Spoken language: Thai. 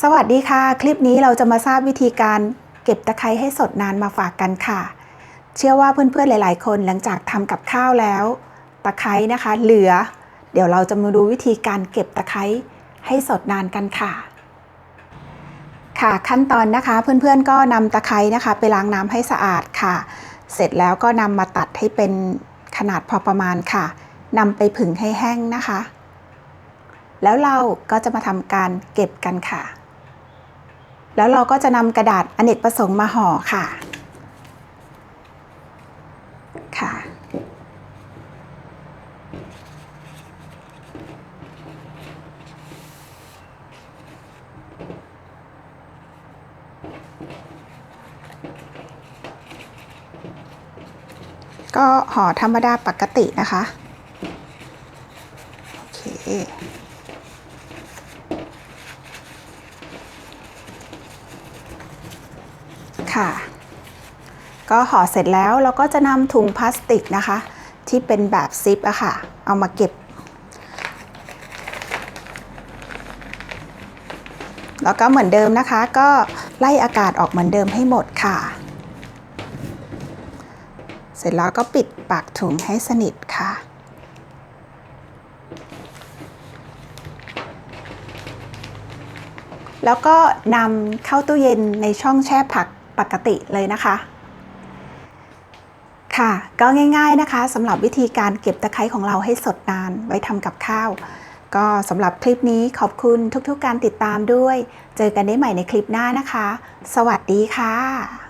สวัสดีค่ะ คลิปนี้เราจะมาทราบวิธีการเก็บตะไคร้ให้สดนานมาฝากกันค่ะ เชื่อว่าเพื่อนๆหลาย ๆ คนหลังจากทำกับข้าวแล้ว ตะไคร้นะคะ เหลือ เดี๋ยวเราจะมาดูวิธีการเก็บตะไคร้ให้สดนานกันค่ะ ค่ะขั้นตอนนะคะเพื่อนๆก็นำตะไคร้นะคะ ไปล้างน้ำให้สะอาดค่ะ เสร็จแล้วก็นำมาตัดให้เป็นขนาดพอประมาณค่ะนำไปผึ่งให้แห้งนะคะ แล้วเราก็จะมาทำการเก็บกันค่ะ แล้วเราก็จะนำกระดาษอเนกประสงค์มาห่อค่ะ ค่ะ ก็ห่อธรรมดาปกตินะคะ โอเค ค่ะ ก็ห่อเสร็จแล้วเราก็จะนำถุงพลาสติกนะคะ ที่เป็นแบบซิปอะค่ะ เอามาเก็บ แล้วก็เหมือนเดิมนะคะ ก็ไล่อากาศออกเหมือนเดิมให้หมดค่ะ เสร็จแล้วก็ปิดปากถุงให้สนิทค่ะแล้วก็นำเข้าตู้เย็นในช่องแช่ผัก ปกติเลยนะคะ ค่ะ ก็ง่าย ๆนะคะสำหรับวิธีการเก็บตะไคร้ของเราให้สดนานไว้ทำกับข้าว ก็สำหรับคลิปนี้ขอบคุณทุกๆการติดตามด้วย เจอกันได้ใหม่ในคลิปหน้านะคะ สวัสดีค่ะ